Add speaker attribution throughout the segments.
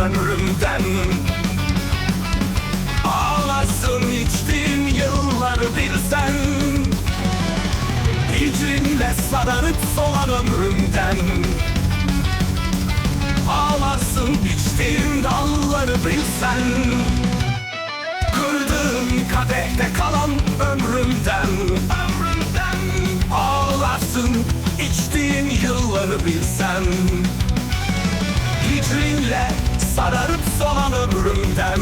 Speaker 1: ömrümden. Ağlarsın içtiğim yılları bilsen Hicrinle sararıp solan ömrümden. Ağlarsın içtiğim dalları bilsen Kırdığın kadehte kalan ömrümden. Ömrümden. Ağlarsın içtiğin yılları bilsen. Hicrinle sararıp solan ömrümden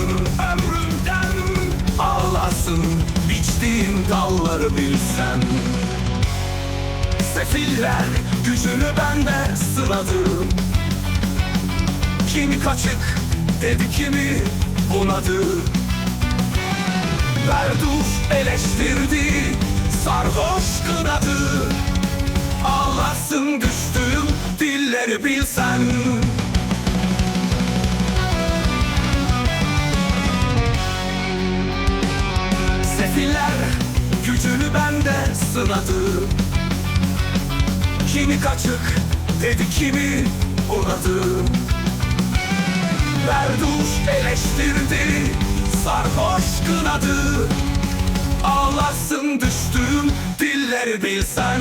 Speaker 1: Ömrümden. Ağlarsın biçtiğin dalları bilsen. Sefiller gücünü bende sınadı. Kimi kaçık dedi kimi bunadı. Berduş eleştirdi sarhoş kınadı. Ağlarsın düştüğüm dilleri bilsen sınadı Kimi kaçık dedi kimi unadı Berduş eleştirdi sarhoş kınadı Ağlarsın düştüğüm dilleri bilsen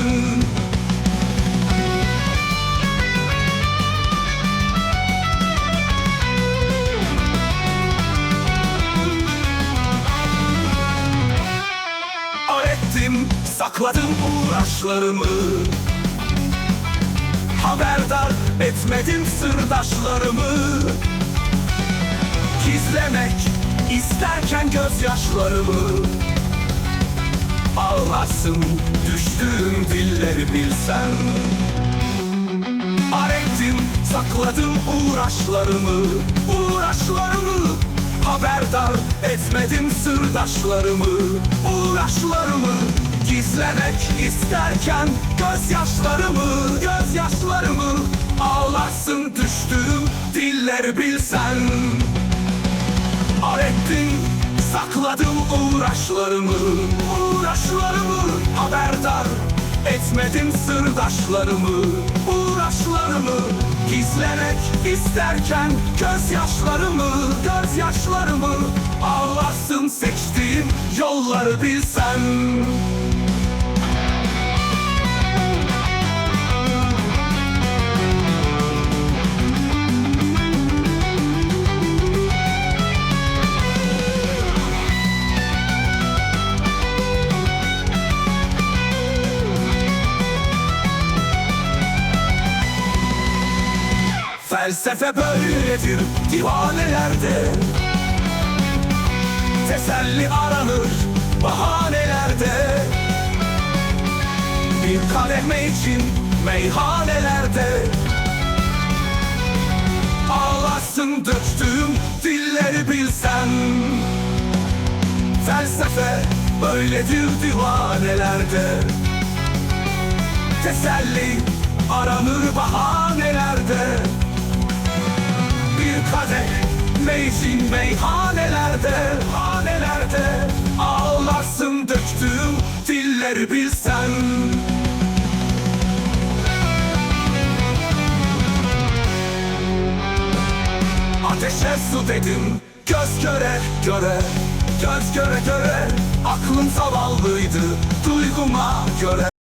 Speaker 1: sakladım uğraşlarımı. Haberdar etmedim sırdaşlarımı. Gizlemek isterken gözyaşlarımı. Ağlarsın düştüğüm dilleri bilsen. Arettim, sakladım uğraşlarımı. Uğraşlarımı. Haberdar etmedim sırdaşlarımı. Uğraşlarımı Gizlemek isterken gözyaşlarımı Gözyaşlarımı Ağlarsın düştüğüm dilleri bilsen. Arettim, sakladım uğraşlarımı Uğraşlarımı haberdar etmedim sırdaşlarımı. Uğraşlarımı gizlemek isterken Gözyaşlarımı, gözyaşlarımı Ağlarsın seçtiğim yolları bilsen Felsefe böyledir divanelerde. Teselli aranır bahanelerde. Bir kadeh için meyhanelerde. Ağlarsın döktüğüm dilleri bilsen. Felsefe böyledir divanelerde. Teselli aranır bahanelerde Bir kadeh meysin meyhanelerde Hanelerde ağlarsın döktüğüm dilleri bilsen. Ateşe su dedim göz göre göre Göz göre göre aklım zavallıydı duyguma göre